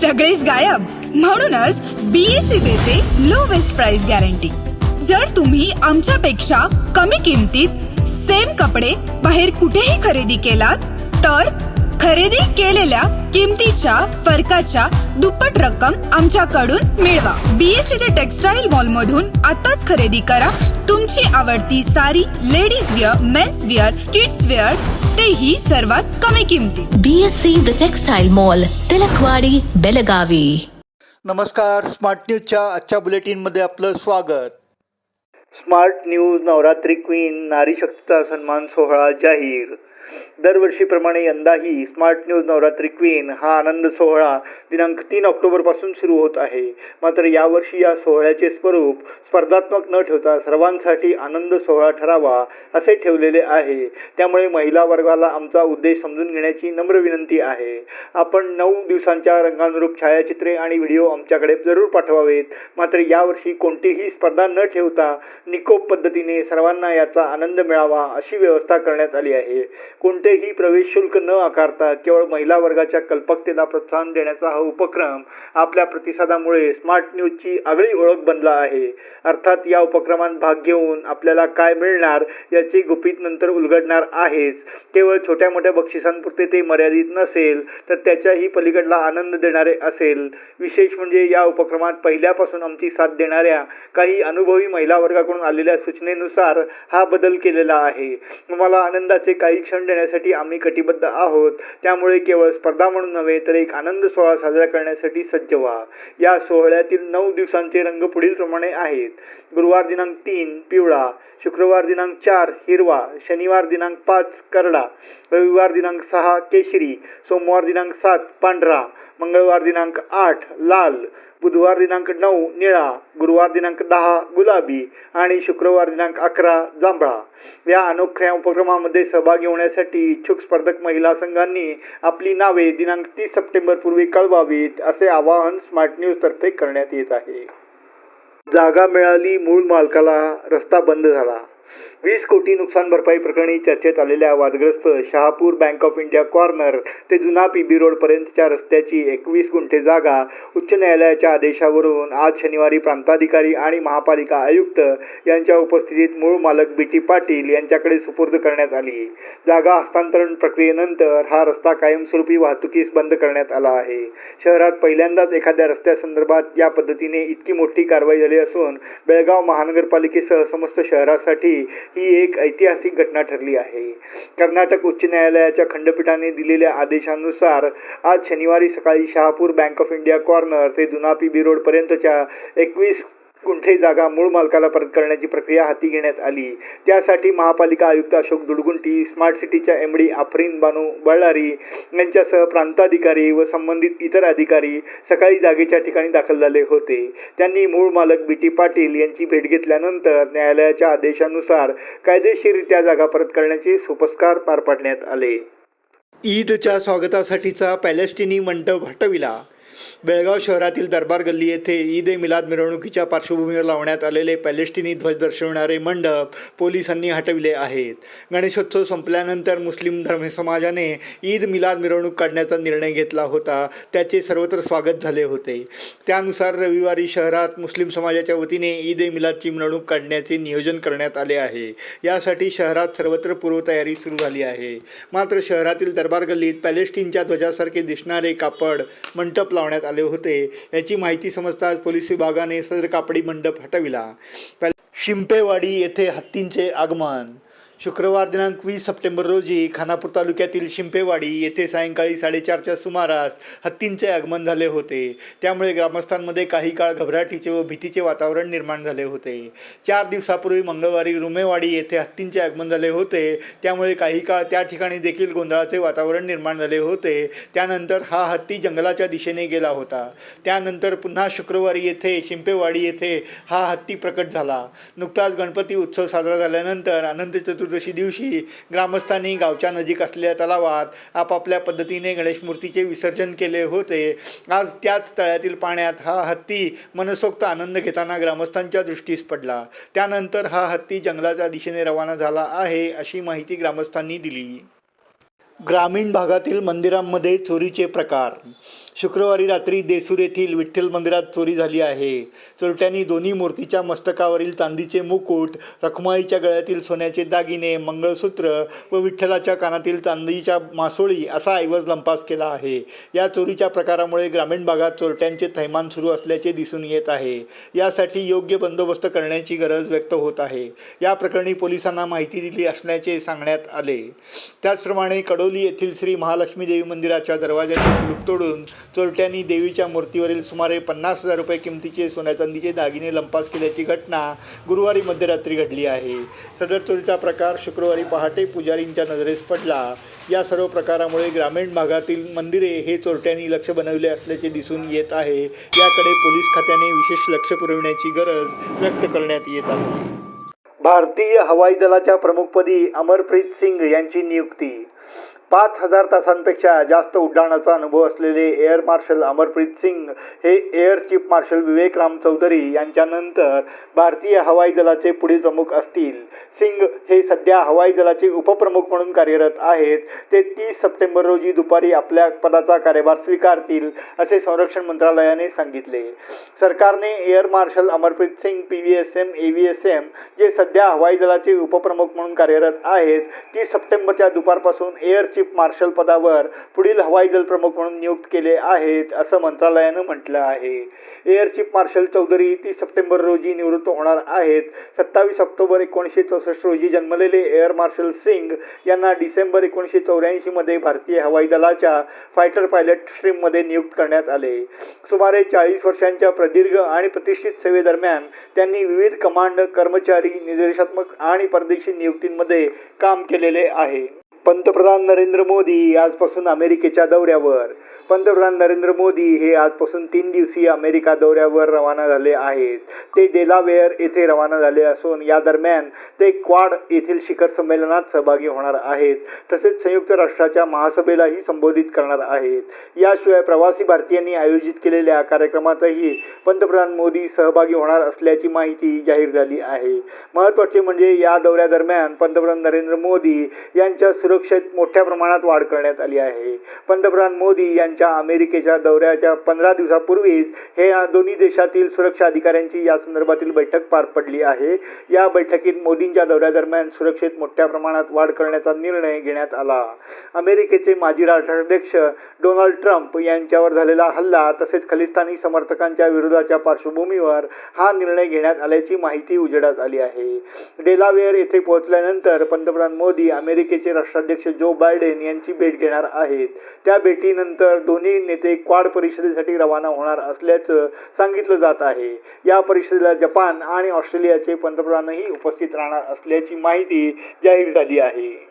सगळेच गायब. म्हणूनच बीएससी देते लो वेस्ट प्राइस गॅरंटी जर तुम्ही आमच्यापेक्षा कमी किमतीत सेम कपडे बाहेर कुठेही खरेदी केलात तर खरेदी केलेल्या किमतीच्या फरकाच्या दुप्पट रक्कम आमच्याकडून मिळवा. बीएससी द टेक्सटाईल मॉल मधून आताच खरेदी करा. तुमची आवडती sari ladies wear men's wear kids wear तेही सर्वात कमी किमतीत BSc The Textile Mall, Tilakwadi Belagavi नमस्कार स्मार्ट न्यूजच्या आजच्या बुलेटिनमध्ये आपलं स्वागत. स्मार्ट न्यूज नवरात्री क्वीन नारी शक्तीचा सन्मान सोहळा जाहीर. दरवर्षीप्रमाणे यंदाही स्मार्ट न्यूज नवरात्री क्वीन हा आनंद सोहळा दिनांक तीन ऑक्टोबरपासून सुरू होत आहे. मात्र यावर्षी या सोहळ्याचे स्वरूप स्पर्धात्मक न ठेवता सर्वांसाठी आनंद सोहळा ठरावा असे ठेवलेले आहे. त्यामुळे महिला वर्गाला आमचा उद्देश समजून घेण्याची नम्र विनंती आहे. आपण नऊ दिवसांच्या रंगानुरूप छायाचित्रे आणि व्हिडिओ आमच्याकडे जरूर पाठवावेत. मात्र यावर्षी कोणतीही स्पर्धा न ठेवता निकोप पद्धतीने सर्वांना याचा आनंद मिळावा अशी व्यवस्था करण्यात आली आहे. कोणते कोणतेही प्रवेश शुल्क न आकारता केवळ महिला वर्गाच्या कल्पकतेला प्रोत्साहन देण्याचा हा उपक्रम आपल्या प्रतिसादामुळे स्मार्ट न्यूजची आगळी ओळख बनला आहे. अर्थात या उपक्रमात भाग घेऊन आपल्याला काय मिळणार याची गुपित नंतर उलगडणार आहेच. केवळ छोट्या मोठ्या बक्षिसांपुरते ते मर्यादित नसेल तर त्याच्याही पलीकडला आनंद देणारे असेल. विशेष म्हणजे या उपक्रमात पहिल्यापासून आमची साथ देणाऱ्या काही अनुभवी महिला वर्गाकडून आलेल्या सूचनेनुसार हा बदल केलेला आहे. मला आनंदाचे काही क्षण देण्यासाठी आम्ही कटिबद्ध आहोत. त्यामुळे केवळ स्पर्धा म्हणून नव्हे तर एक आनंद सोहळा साजरा करण्यासाठी सज्ज व्हा. या सोहळ्यातील नऊ दिवसांचे रंग पुढीलप्रमाणे आहेत. गुरुवार दिनांक तीन पिवळा. शुक्रवार दिनांक चार हिरवा. शनिवार दिनांक पाच करडा. रविवार दिनांक सहा केशरी. सोमवार दिनांक सात पांढरा. मंगळवार दिनांक आठ लाल. बुधवार दिनांक नऊ निळा. गुरुवार दिनांक दहा गुलाबी. आणि शुक्रवार दिनांक अकरा जांभळा. या अनोख्या उपक्रमामध्ये सहभागी होण्यासाठी इच्छुक स्पर्धक महिला संघांनी आपली नावे दिनांक तीस सप्टेंबर पूर्वी कळवावीत असे आवाहन स्मार्ट न्यूज तर्फे करण्यात येत आहे. जागा मिळाली मूळ मालकाला रस्ता बंद झाला. वीस कोटी नुकसान भरपाई प्रकरणी चर्चेत आलेल्या वादग्रस्त Shahapur bank of India corner ते जुना पी बी रोडपर्यंतच्या रस्त्याची एकवीस गुंठे जागा उच्च न्यायालयाच्या आदेशावरून आज शनिवारी प्रांताधिकारी आणि महापालिका आयुक्त यांच्या उपस्थितीत मूळ मालक बी टी पाटील यांच्याकडे सुपूर्द करण्यात आली. जागा हस्तांतरण प्रक्रियेनंतर हा रस्ता कायमस्वरूपी वाहतुकीस बंद करण्यात आला आहे. शहरात पहिल्यांदाच एखाद्या रस्त्यासंदर्भात या पद्धतीने इतकी मोठी कारवाई झाली असून बेळगाव महानगरपालिकेसह समस्त शहरासाठी ही एक ऐतिहासिक घटना ठरली आहे. कर्नाटक उच्च न्यायालयाच्या खंडपीठाने दिलेल्या आदेशानुसार आज शनिवारी सकाळी Shahapur bank of India corner ते जुनापी बी रोडपर्यंतच्या एकवीस गुंठे जागा मूळ मालकाला परत करण्याची प्रक्रिया हाती घेण्यात आली. त्यासाठी महापालिका आयुक्त अशोक दुडगुंटी स्मार्ट सिटीच्या एम डी आफरीन बानू बळ्ळारी यांच्यासह प्रांताधिकारी व संबंधित इतर अधिकारी सकाळी जागेच्या ठिकाणी दाखल झाले होते. त्यांनी मूळ मालक बी टी पाटील यांची भेट घेतल्यानंतर न्यायालयाच्या आदेशानुसार कायदेशीररित्या जागा परत करण्याचे सुपस्कार पार पाडण्यात आले. ईदच्या स्वागतासाठीचा पॅलेस्टिनी मंडप हटविला. बेळगाव शहरातील दरबार गल्ली येथे ईद ए मिलाद मिरवणुकीच्या पार्श्वभूमीवर लावण्यात आलेले पॅलेस्टिनी ध्वज दर्शवणारे मंडप पोलिसांनी हटविले आहेत. गणेशोत्सव संपल्यानंतर मुस्लिम धर्म समाजाने ईद मिलाद मिरवणूक काढण्याचा निर्णय घेतला होता. त्याचे सर्वत्र स्वागत झाले होते. त्यानुसार रविवारी शहरात मुस्लिम समाजाच्या वतीने ईद ए मिलादची मिरवणूक काढण्याचे नियोजन करण्यात आले आहे. यासाठी शहरात सर्वत्र पूर्वतयारी सुरू झाली आहे. मात्र शहरातील दरबार गल्लीत पॅलेस्टिनच्या ध्वजासारखे दिसणारे कापड मंडप लावण्यात आले होते. याची माहिती समजताच पोलीस विभागाने सदर कापडी मंडप हटविला. शिंपेवाडी येथे हत्तींचे आगमन. शुक्रवार दिनांक वीस सप्टेंबर रोजी खानापूर तालुक्यातील शिंपेवाडी येथे सायंकाळी साडेचारच्या सुमारास हत्तींचे आगमन झाले होते. त्यामुळे ग्रामस्थांमध्ये काही काळ घबराटीचे व भीतीचे वातावरण निर्माण झाले होते. चार दिवसापूर्वी मंगळवारी रुमेवाडी येथे हत्तींचे आगमन झाले होते. त्यामुळे काही काळ त्या ठिकाणी देखील गोंधळाचे वातावरण निर्माण झाले होते. त्यानंतर हा हत्ती जंगलाच्या दिशेने गेला होता. त्यानंतर पुन्हा शुक्रवारी येथे शिंपेवाडी येथे हा हत्ती प्रकट झाला. नुकताच गणपती उत्सव साजरा झाल्यानंतर अनंत चतुर्दशी दिवशी ग्रामस्थांनी गावच्या नजीक असलेल्या तलावात आपापल्या पद्धतीने गणेश मूर्तीचे विसर्जन केले होते. आज त्याच तळ्यातील पाण्यात हा हत्ती मनसोक्त आनंद घेताना ग्रामस्थांच्या दृष्टीस पडला. त्यानंतर हा हत्ती जंगलाच्या दिशेने रवाना झाला आहे अशी माहिती ग्रामस्थांनी दिली. ग्रामीण भागातील मंदिरांमध्ये चोरीचे प्रकार शुक्रवारी रात्री देसूर येथील विठ्ठल मंदिरात चोरी झाली आहे. चोरट्यांनी दोन्ही मूर्तीच्या मस्तकावरील चांदीचे मुकुट रखमाईच्या गळ्यातील सोन्याचे दागिने मंगळसूत्र व विठ्ठलाच्या कानातील चांदीच्या मासोळी असा ऐवज लंपास केला आहे. या चोरीच्या प्रकारामुळे ग्रामीण भागात चोरट्यांचे थैमान सुरू असल्याचे दिसून येत आहे. यासाठी योग्य बंदोबस्त करण्याची गरज व्यक्त होत आहे. या प्रकरणी पोलिसांना माहिती दिली असल्याचे सांगण्यात आले. त्याचप्रमाणे कडोली येथील श्री महालक्ष्मी देवी मंदिराच्या दरवाजाचे कुलूप तोडून चोरट्यांनी देवीच्या मूर्तीवरील सुमारे पन्नास हजार रुपये किमतीचे सोन्या चांदीचे दागिने लंपास केल्याची घटना गुरुवारी मध्यरात्री घडली आहे. सदर चोरीचा प्रकार शुक्रवारी पहाटे पुजारींच्या नजरेस पडला. या सर्व प्रकारामुळे ग्रामीण भागातील मंदिरे हे चोरट्यांनी लक्ष बनवले असल्याचे दिसून येत आहे. याकडे पोलीस खात्याने विशेष लक्ष पुरवण्याची गरज व्यक्त करण्यात येत आहे. भारतीय हवाई दलाच्या प्रमुखपदी अमरप्रीत सिंग यांची नियुक्ती. पाच हजार तासांपेक्षा जास्त उड्डाणाचा अनुभव असलेले एअर मार्शल अमरप्रीत सिंग हे air chief marshal Vivek Ram Chaudhari यांच्यानंतर भारतीय हवाई दलाचे पुढील प्रमुख असतील. सिंग हे सध्या हवाई दलाचे उपप्रमुख म्हणून कार्यरत आहेत. ते तीस सप्टेंबर रोजी दुपारी आपल्या पदाचा कार्यभार स्वीकारतील असे संरक्षण मंत्रालयाने सांगितले. सरकारने air marshal Amarpreet Singh P V S M A V S M J सध्या हवाई दलाचे उपप्रमुख म्हणून कार्यरत आहेत तीस सप्टेंबरच्या दुपारपासून एअर चीफ मार्शल पदावर पुढील हवाई दल प्रमुख म्हणून नियुक्त केले आहेत असं मंत्रालयानं म्हटलं आहे. एअर चीफ मार्शल चौधरी तीस सप्टेंबर रोजी निवृत्त होणार आहेत. सत्तावीस ऑक्टोबर एकोणीसशे चौसष्ट रोजी जन्मलेले एअर मार्शल सिंग यांना डिसेंबर एकोणीसशे चौऱ्याऐंशीमध्ये भारतीय हवाई दलाच्या फायटर पायलट स्ट्रीममध्ये नियुक्त करण्यात आले. सुमारे चाळीस वर्षांच्या प्रदीर्घ आणि प्रतिष्ठित सेवेदरम्यान त्यांनी विविध कमांड कर्मचारी निर्देशात्मक आणि परदेशी नियुक्तींमध्ये काम केलेले आहे. पंतप्रधान नरेंद्र मोदी आजपासून अमेरिकेच्या दौऱ्यावर. पंतप्रधान नरेंद्र मोदी हे आजपासून तीन दिवसीय अमेरिका दौऱ्यावर रवाना झाले आहेत. ते डेलावेअर येथे रवाना झाले असून या दरम्यान ते क्वाड येथील शिखर संमेलनात सहभागी होणार आहेत. तसेच संयुक्त राष्ट्राच्या महासभेलाही संबोधित करणार आहेत. याशिवाय प्रवासी भारतीयांनी आयोजित केलेल्या कार्यक्रमातही पंतप्रधान मोदी सहभागी होणार असल्याची माहिती जाहीर झाली आहे. महत्त्वाचे म्हणजे या दौऱ्यादरम्यान पंतप्रधान नरेंद्र मोदी यांच्या सुरक्षेत मोठ्या प्रमाणात वाढ करण्यात आली आहे. पंतप्रधान मोदी यांच्या अमेरिकेच्या दौऱ्याच्या पंधरा दिवसापूर्वीच हे या दोन्ही देशातील सुरक्षा अधिकाऱ्यांची या संदर्भातील बैठक पार पडली आहे. या बैठकीत मोदींच्या दौऱ्यादरम्यान सुरक्षेत मोठ्या प्रमाणात वाढ करण्याचा निर्णय घेण्यात आला. अमेरिकेचे माजी राष्ट्राध्यक्ष डोनाल्ड ट्रम्प यांच्यावर झालेला हल्ला तसेच खलिस्तानी समर्थकांच्या विरोधाच्या पार्श्वभूमीवर हा निर्णय घेण्यात आल्याची माहिती उजेडात आली आहे. डेलावेअर येथे पोहोचल्यानंतर पंतप्रधान मोदी अमेरिकेचे राष्ट्राध्यक्ष जो बायडेन यांची भेट घेणार आहेत. त्या भेटीनंतर दोन्ही नेते क्वाड परिषदेसाठी रवाना होणार असल्याचं सांगितलं जात आहे. या परिषदेला जपान आणि ऑस्ट्रेलियाचे पंतप्रधानही उपस्थित राहणार असल्याची माहिती जाहीर झाली आहे.